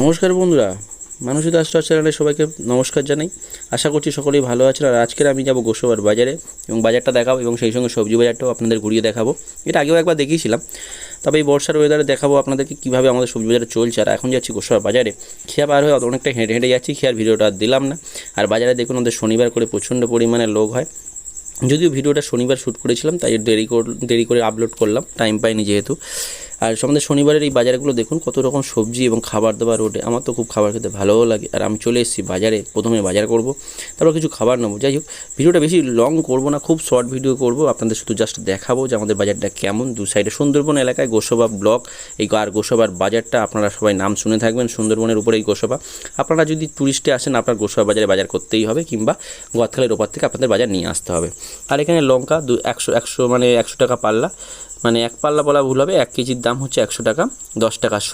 নমস্কার বন্ধুরা মানুষের দাস চ্যানেলে সবাইকে নমস্কার জানাই। আশা করছি সকলেই ভালো আছেন আর আজকের আমি যাব গোসবার বাজারে এবং বাজারটা দেখাবো এবং সেই সঙ্গে সবজি বাজারটাও আপনাদের ঘুরিয়ে দেখাবো। এটা আগেও একবার দেখিয়েছিলাম, তবে এই বর্ষার ওয়েদারে দেখাবো আপনাদেরকে কীভাবে আমাদের সবজি বাজারে চলছে আর এখন যাচ্ছি গোসবার বাজারে। খেয়া বার হয়ে অনেকটা হেঁটে হেঁটে যাচ্ছি, খেয়ার ভিডিওটা আর দিলাম না। আর বাজারে দেখুন ওদের শনিবার করে প্রচণ্ড পরিমাণে লোক হয়। যদিও ভিডিওটা শনিবার শ্যুট করেছিলাম, তাই দেরি কর, দেরি করে আপলোড করলাম টাইম পাইনি যেহেতু। আর আমাদের শনিবারের এই বাজারগুলো দেখুন, কত রকম সবজি এবং খাবার দাবার ওঠে আমার তো খুব খাবার খেতে ভালোও লাগে। আর আমি চলে এসেছি বাজারে, প্রথমে বাজার করব, তারপর কিছু খাবার নেব। যাই হোক, ভিডিওটা বেশি লং করব না, খুব শর্ট ভিডিও করব। আপনাদের শুধু জাস্ট দেখাবো যে আমাদের বাজারটা কেমন। দু সাইডে সুন্দরবন এলাকায় গোসবা ব্লক এই আর গোসবার বাজারটা, আপনারা সবাই নাম শুনে থাকবেন, সুন্দরবনের উপরে এই গোসবা। আপনারা যদি ট্যুরিস্টে আসেন, আপনার গোসবা বাজারে বাজার করতেই হবে, কিংবা গতকালের ওপার থেকে আপনাদের বাজার নিয়ে আসতে হবে। আর এখানে লঙ্কা দু একশো একশো মানে একশো টাকা পাল্লা মানে এক পাল্লা বলা ভুল হবে, এক কেজির দাম হচ্ছে একশো টাকা, দশ টাকা শ।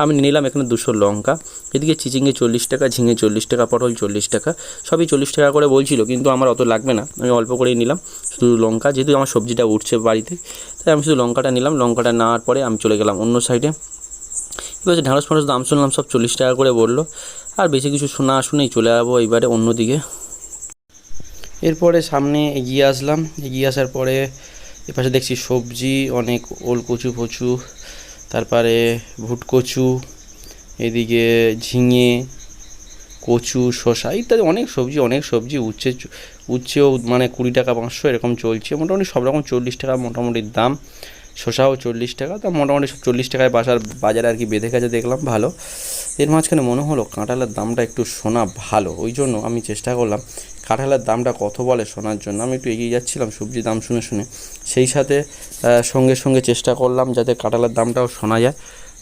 আমি নিলাম এখানে দুশো লঙ্কা। এদিকে চিচিঙ্গে চল্লিশ টাকা, ঝিঙে চল্লিশ টাকা, পটল চল্লিশ টাকা, সবই চল্লিশ টাকা করে বলছিল, কিন্তু আমার অত লাগবে না। আমি অল্প করেই নিলাম, শুধু লঙ্কা, যেহেতু আমার সবজিটা উঠছে বাড়িতে, তাই আমি শুধু লঙ্কাটা নিলাম। লঙ্কাটা নেওয়ার পরে আমি চলে গেলাম অন্য সাইডে এবার যে ঢ্যাঁড়স ফাঁড়স দাম শুনলাম, সব চল্লিশ টাকা করে বলল। আর বেশি কিছু শোনা শুনেই চলে যাব এইবারে অন্যদিকে। এরপরে সামনে এগিয়ে আসলাম। এগিয়ে আসার পরে এপাশে দেখছি সবজি, অনেক ওল কচু ফচু, তারপরে ভুটকচু এদিকে ঝিঙে, কচু, শসা ইত্যাদি অনেক সবজি অনেক সবজি উচ্ছে, উচ্ছেও মানে কুড়ি টাকা, পাঁচশো এরকম চলছে। মোটামুটি সব রকম চল্লিশ টাকা মোটামুটি দাম। শসাও চল্লিশ টাকা, তা মোটামুটি সব চল্লিশ টাকায় বাসার বাজারে আর কি বেঁধে গেছে দেখলাম, ভালো। এর মাঝখানে মনে হলো কাঁঠালের দামটা একটু শোনা ভালো, ওই জন্য আমি চেষ্টা করলাম কাঁঠালের দামটা কত বলে শোনার জন্য আমি একটু এগিয়ে যাচ্ছিলাম সবজি দাম শুনে শুনে। সেই সাথে সঙ্গে সঙ্গে চেষ্টা করলাম যাতে কাঁঠালের দামটাও শোনা যায়।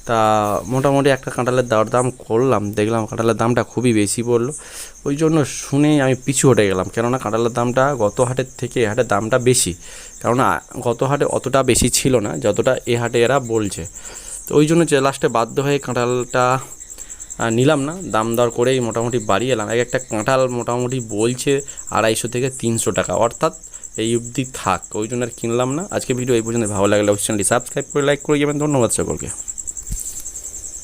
তা মোটামুটি একটা কাঁঠালের দর দাম করলাম, দেখলাম কাঁঠালের দামটা খুবই বেশি পড়ল। ওই জন্য শুনেই আমি পিছু হটে গেলাম, কেননা কাঁঠালের দামটা গত হাটের থেকে এ হাটের দামটা বেশি। কেননা গত হাটে অতটা বেশি ছিল না, যতটা এ হাটে এরা বলছে। তো ওই জন্য যে লাস্টে বাধ্য হয়ে কাঁঠালটা নিলাম না, দাম দর করেই মোটামুটি বাড়িয়ে এলাম। এক একটা কাঁঠাল মোটামুটি বলছে আড়াইশো থেকে তিনশো টাকা, অর্থাৎ এই অবধি থাক, ওই জন্য আর কিনলাম না। আজকে ভিডিও এই পর্যন্ত ভালো লাগলে অবশ্যই সাবস্ক্রাইব করে, লাইক করে যাবেন। ধন্যবাদ সকলকে।